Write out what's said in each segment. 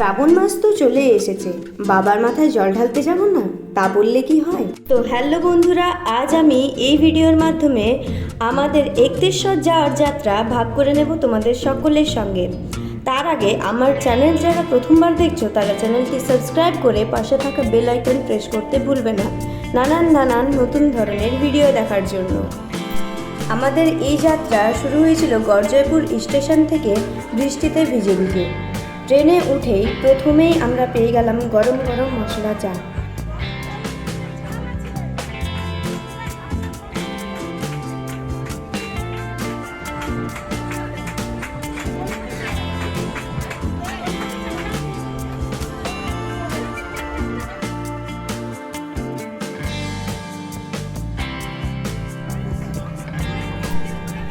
শ্রাবণ মাস তো চলে এসেছে। বাবার মাথায় জল ঢালতে যাব না? তা বললে কি হয়? তো হ্যালো বন্ধুরা, আজ আমি এই ভিডিওর মাধ্যমে আমাদের একতেশ্বর যাওয়ার যাত্রা ভাগ করে নেব তোমাদের সকলের সঙ্গে। তার আগে আমার চ্যানেল যারা প্রথমবার দেখছ, তারা চ্যানেলটি সাবস্ক্রাইব করে পাশে থাকা বেল আইকন প্রেস করতে ভুলবে না। নানান নানান নতুন ধরনের ভিডিও দেখার জন্য। আমাদের এই যাত্রা শুরু হয়েছিল গরজয়পুর স্টেশন থেকে বৃষ্টিতে ভিজে ভিজে। ট্রেনে উঠেই প্রথমেই আমরা পেয়ে গেলাম গরম গরম মশলা চা।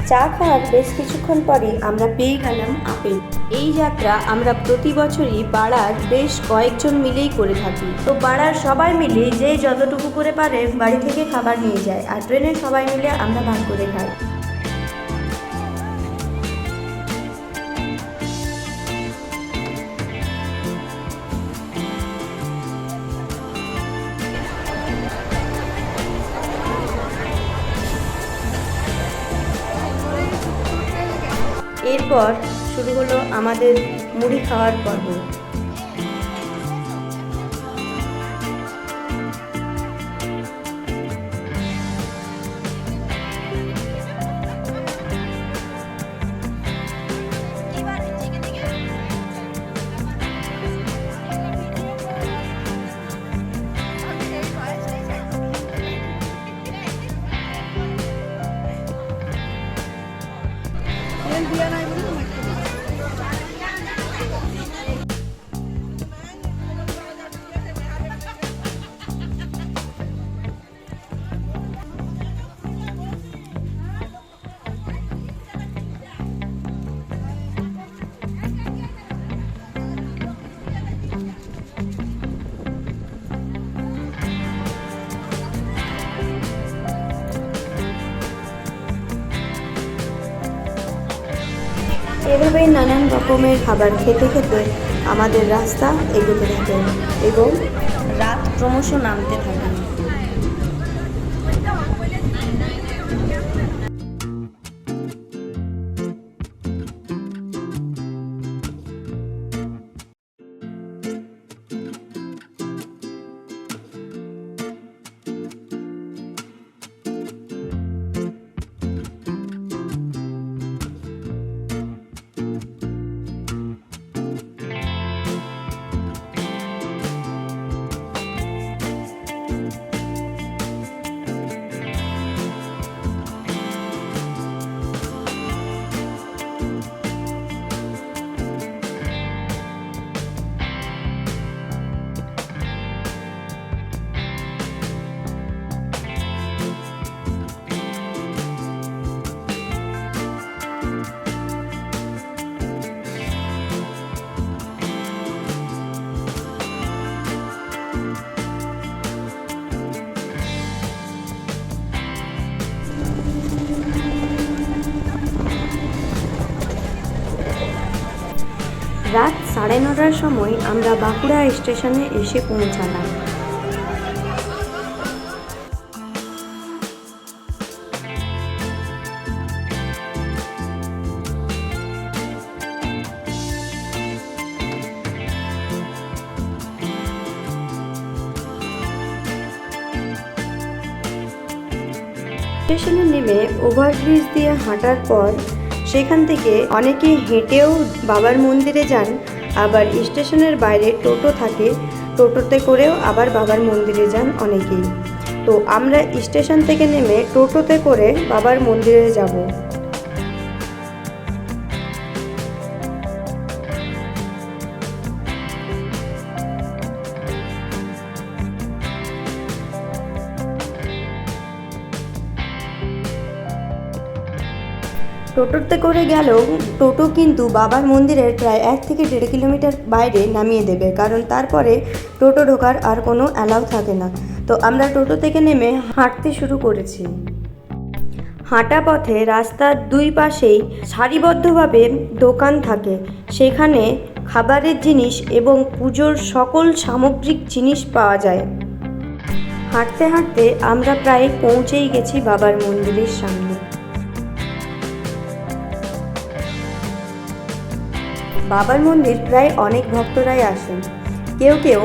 চা খাওয়ার বেশ কিছুক্ষণ পরে আমরা পেয়ে গেলাম আপেল। এই যাত্রা আমরা প্রতি বছরই পাড়ার বেশ কয়েকজন মিলেই করে থাকি। তো পাড়ার সবাই মিলে যে যতটুকু করে পারে বাড়ি থেকে খাবার নিয়ে যায় আর ট্রেনে সবাই মিলে আমরা ভাগ করে খাই। এরপর শুরু হলো আমাদের মুড়ি খাওয়ার পর্ব। এভাবেই নানান রকমের খাবার খেতে খেতে আমাদের রাস্তা এগোতে থাকে এবং রাত ক্রমশ নামতে থাকে। সাড়ে নটার সময় আমরা বাঁকুড়া স্টেশনে এসে পৌঁছালাম। স্টেশনে নেমে ওভারব্রিজ দিয়ে হাঁটার পর সেখান থেকে অনেকে হেঁটেও বাবার মন্দিরে যান, আবার স্টেশনের বাইরে টোটো থাকে, টোটোতে করেও আবার বাবার মন্দিরে যান অনেকেই। তো আমরা স্টেশন থেকে নেমে টোটোতে করে বাবার মন্দিরে যাব। টোটোতে করে গেলেও টোটো কিন্তু বাবার মন্দিরের প্রায় এক থেকে দেড় কিলোমিটার বাইরে নামিয়ে দেবে, কারণ তারপরে টোটো ঢোকার আর কোনো অ্যালাউ থাকে না। তো আমরা টোটো থেকে নেমে হাঁটতে শুরু করেছি। হাঁটা পথে রাস্তার দুই পাশেই সারিবদ্ধভাবে দোকান থাকে। সেখানে খাবারের জিনিস এবং পুজোর সকল সামগ্রিক জিনিস পাওয়া যায়। হাঁটতে হাঁটতে আমরা প্রায় পৌঁছেই গেছি বাবার মন্দিরের সামনে। বাবার মন্দির প্রায় অনেক ভক্তরাই আসেন। কেউ কেউ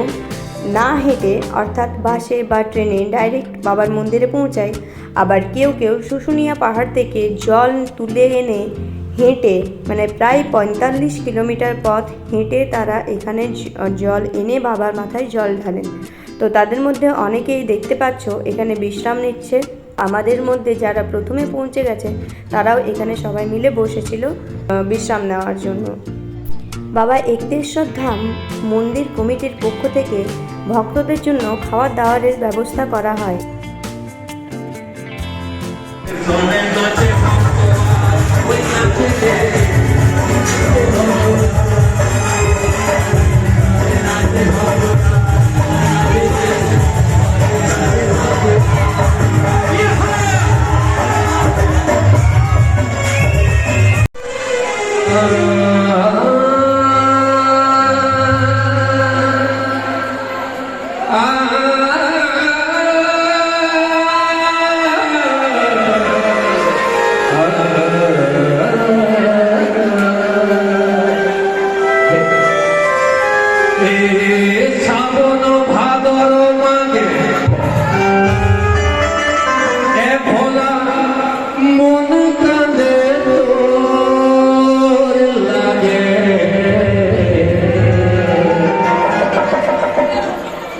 না হেঁটে, অর্থাৎ বাসে বা ট্রেনে ডাইরেক্ট বাবার মন্দিরে পৌঁছায়। আবার কেউ কেউ শুশুনিয়া পাহাড় থেকে জল তুলে এনে হেঁটে মানে প্রায় পঁয়তাল্লিশ কিলোমিটার পথ হেঁটে তারা এখানে জল এনে বাবার মাথায় জল ঢালেন। তো তাদের মধ্যে অনেকেই দেখতে পাচ্ছ, এখানে বিশ্রাম নিচ্ছে। আমাদের মধ্যে যারা প্রথমে পৌঁছে গেছে, তারাও এখানে সবাই মিলে বসেছিল বিশ্রাম নেওয়ার জন্য। বাবা একতেশ্বর ধাম মন্দির কমিটির পক্ষ থেকে ভক্তদের জন্য খাওয়ার দাওয়ারের ব্যবস্থা করা হয়।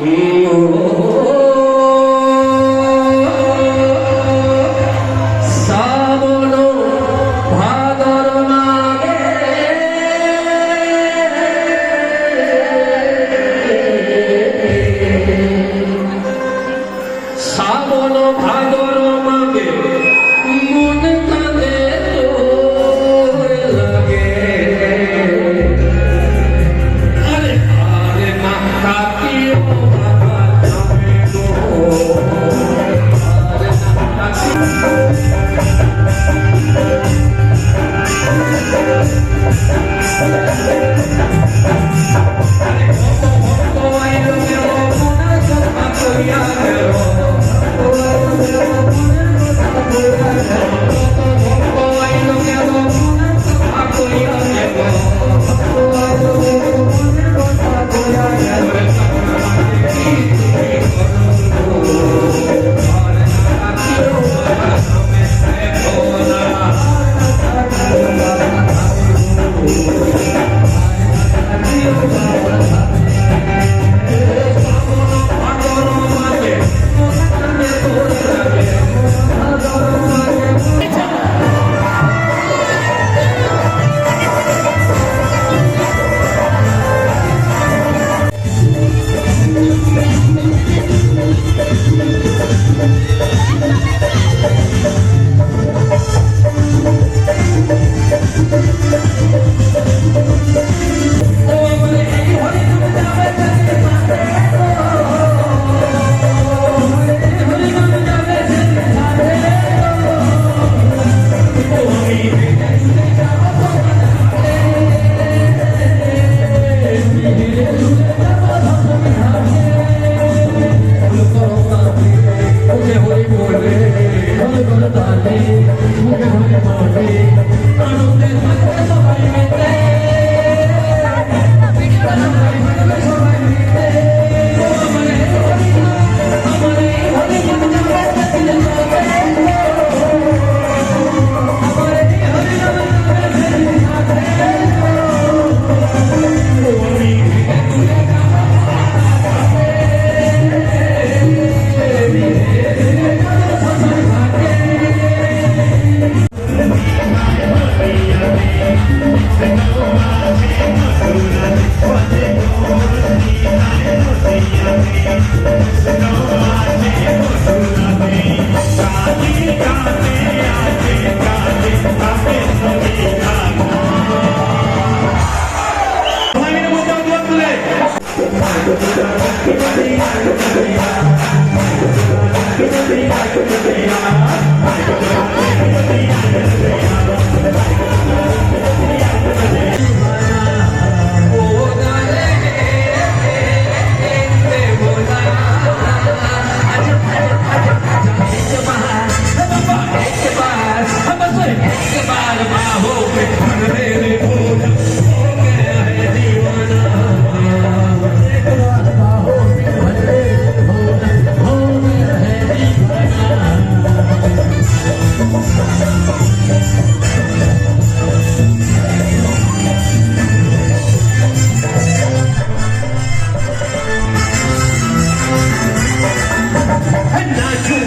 শ্রাবণ Gracias.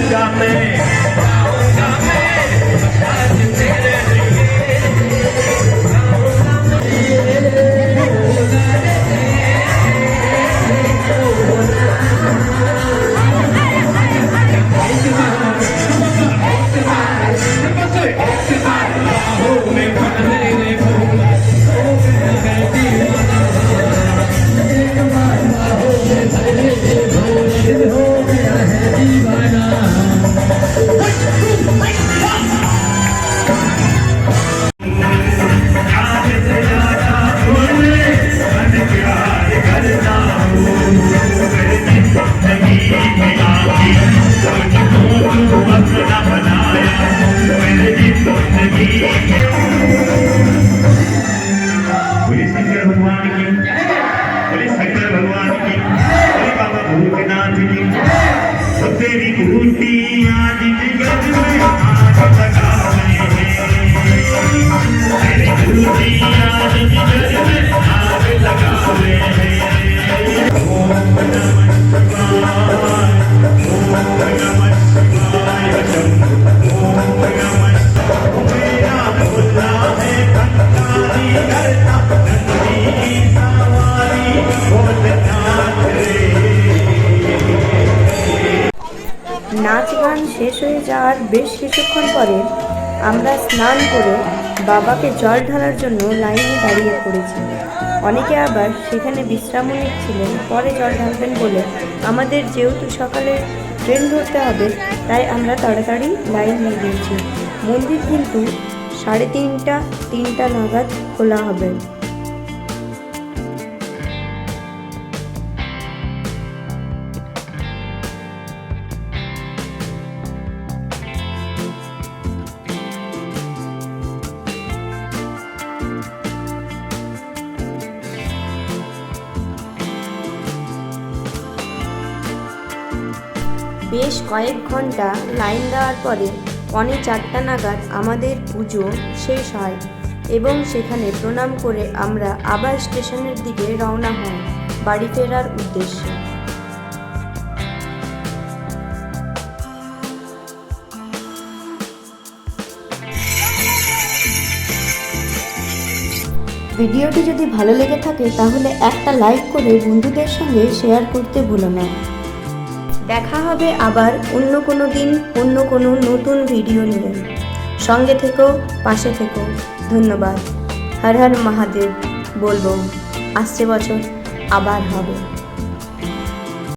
got me ఊటి ఆడి ఆడి যাওয়ার বেশ কিছুক্ষণ পরে আমরা স্নান করে বাবাকে জল ঢালার জন্য লাইনে দাঁড়িয়ে পড়েছি। অনেকে আবার সেখানে বিশ্রামও নিচ্ছিলেন, পরে জল ঢালবেন বলে আমাদের যেহেতু সকালে ট্রেন ধরতে হবে, তাই আমরা তাড়াতাড়ি লাইন নিয়ে দিয়েছি মন্দির কিন্তু সাড়ে তিনটা তিনটা নাগাদ খোলা হবে। বেশ কয়েক ঘণ্টা লাইন দেওয়ার পরে পনে চারটা নাগাদ আমাদের পুজো শেষ হয় এবং সেখানে প্রণাম করে আমরা আবার স্টেশনের দিকে রওনা হই বাড়ি ফেরার উদ্দেশ্যে। ভিডিওটি যদি ভালো লেগে থাকে তাহলে একটা লাইক করে বন্ধুদের সঙ্গে শেয়ার করতে ভুলো না। দেখা হবে আবার অন্য কোনো দিন, অন্য কোনো নতুন ভিডিও নিয়ে। সঙ্গে থেকো, পাশে থেকো। ধন্যবাদ। হর হর মহাদেব, বলব, আসছে বছর, আবার হবে।